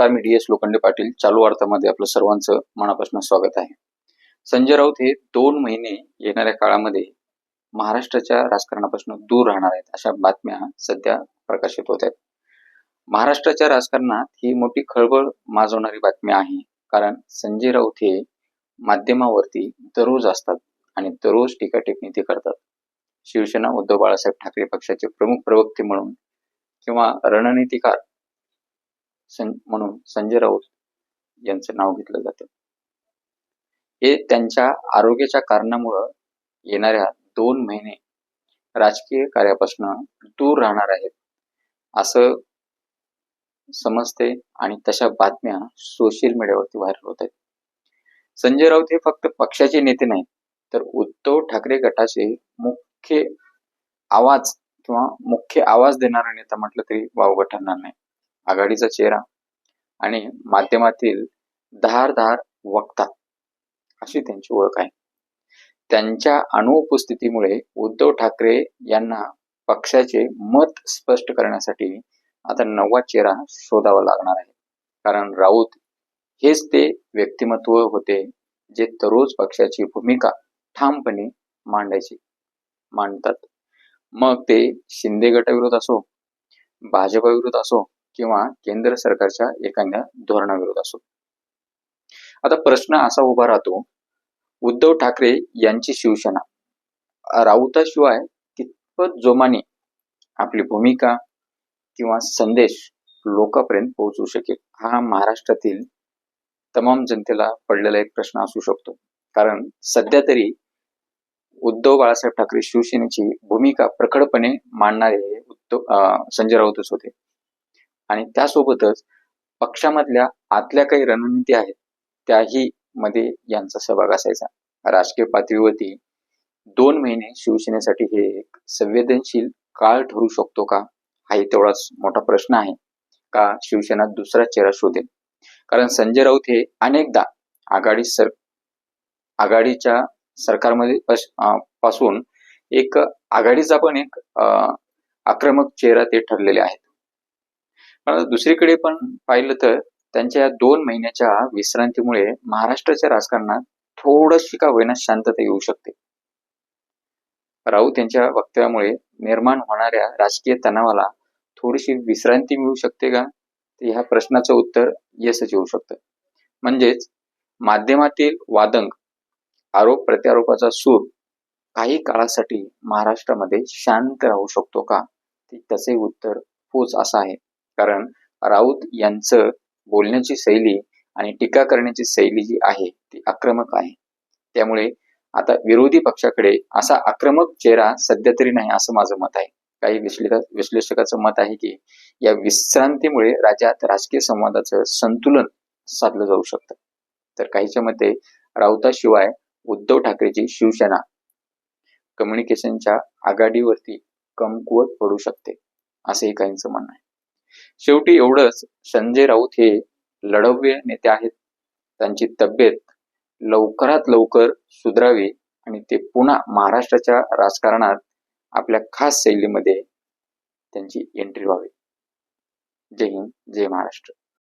नमस्कार मी D S Lokhande Patil. चालू वार्तामध्ये आपलं सर्वांचं मनापासून स्वागत आहे. संजय राऊत हे दोन महिने येणाऱ्या काळामध्ये महाराष्ट्राच्या राजकारणापासून दूर राहणार आहेत अशा बातम्या सध्या प्रकाशित होत आहेत. महाराष्ट्राच्या राजकारणात ही मोठी खळबळ माजवणारी बातमी आहे कारण संजय राऊत हे माध्यमावरती दररोज असतात आणि दररोज टीका टिप्पणी ते करतात. शिवसेना उद्धव बाळासाहेब ठाकरे पक्षाचे प्रमुख प्रवक्ते म्हणून किंवा रणनीतिकार सं म्हणून संजय राऊत यांचं नाव घेतलं जातं. हे त्यांच्या आरोग्याच्या कारणामुळं येणाऱ्या दोन महिने राजकीय कार्यापासून दूर राहणार आहेत असं समजते आणि तशा बातम्या सोशल मीडियावरती व्हायरल होत आहेत. संजय राऊत हे फक्त पक्षाचे नेते नाहीत तर उद्धव ठाकरे गटाचे मुख्य आवाज किंवा मुख्य आवाज देणारा नेता म्हटलं तरी वावगं ठरणार नाही. आघाडीचा चेहरा आणि माध्यमातील धारधार वक्ता अशी त्यांची ओळख आहे. त्यांच्या अनुपस्थितीमुळे उद्धव ठाकरे यांना पक्षाचे मत स्पष्ट करण्यासाठी आता नवा चेहरा शोधावा लागणार आहे. कारण राऊत हेच ते व्यक्तिमत्व होते जे दररोज पक्षाची भूमिका ठामपणे मांडायची. मांडतात. मग ते शिंदे गटाविरोध असो भाजपाविरोध असो किंवा केंद्र सरकारच्या एखाद्या धोरणाविरोध असो. आता प्रश्न असा उभा राहतो उद्धव ठाकरे यांची शिवसेना राऊताशिवाय कितपत जोमाने आपली भूमिका किंवा संदेश लोकांपर्यंत पोहोचू शकेल हा महाराष्ट्रातील तमाम जनतेला पडलेला एक प्रश्न असू शकतो. कारण सध्या तरी उद्धव बाळासाहेब ठाकरे शिवसेनेची भूमिका प्रखडपणे मांडणारे उद्धव संजय राऊतच होते. आणि त्यासोबतच पक्षामधल्या आतल्या काही रणनीती आहेत त्याही मध्ये यांचा सहभाग असायचा. राजकीय पातळीवरती दोन महिने शिवसेनेसाठी हे एक संवेदनशील काळ ठरू शकतो का? हाही तेवढाच मोठा प्रश्न आहे. का शिवसेना दुसरा चेहरा शोधेल? कारण संजय राऊत हे अनेकदा आघाडी सर आघाडीच्या सरकारमध्ये पासून एक आघाडीचा पण एक आक्रमक चेहरा ते ठरलेले आहेत. दुसरीकडे पण पाहिलं तर त्यांच्या दोन महिन्याच्या विश्रांतीमुळे महाराष्ट्राच्या राजकारणात थोडशी का होईना शांतता येऊ शकते. राऊत यांच्या वक्तव्यामुळे निर्माण होणाऱ्या राजकीय तणावाला थोडीशी विश्रांती मिळू शकते का? ह्या प्रश्नाचं उत्तर येसच येऊ शकतं. म्हणजेच माध्यमातील वादंग आरोप प्रत्यारोपाचा सूर काही काळासाठी महाराष्ट्रामध्ये शांत राहू शकतो का? त्याचे उत्तर होच असं आहे. कारण राऊत यांचं बोलण्याची शैली आणि टीका करण्याची शैली जी आहे ती आक्रमक आहे. त्यामुळे आता विरोधी पक्षाकडे असा आक्रमक चेहरा सध्या तरी नाही असं माझं मत आहे. काही विश्लेषक विश्लेषकाचं मत आहे की या विश्रांतीमुळे राज्यात राजकीय संवादाचं संतुलन साधलं जाऊ शकतं. तर काहीच्या मते राऊताशिवाय उद्धव ठाकरेची शिवसेना कम्युनिकेशनच्या आघाडीवरती कमकुवत पडू शकते असंही काहींचं म्हणणं आहे. शेवटी एवढंच. संजय राऊत हे लढव्य नेते आहेत. त्यांची तब्येत लवकरात लवकर सुधरावी आणि ते पुन्हा महाराष्ट्राच्या राजकारणात आपल्या खास शैलीमध्ये त्यांची एंट्री व्हावी. जय हिंद जय महाराष्ट्र.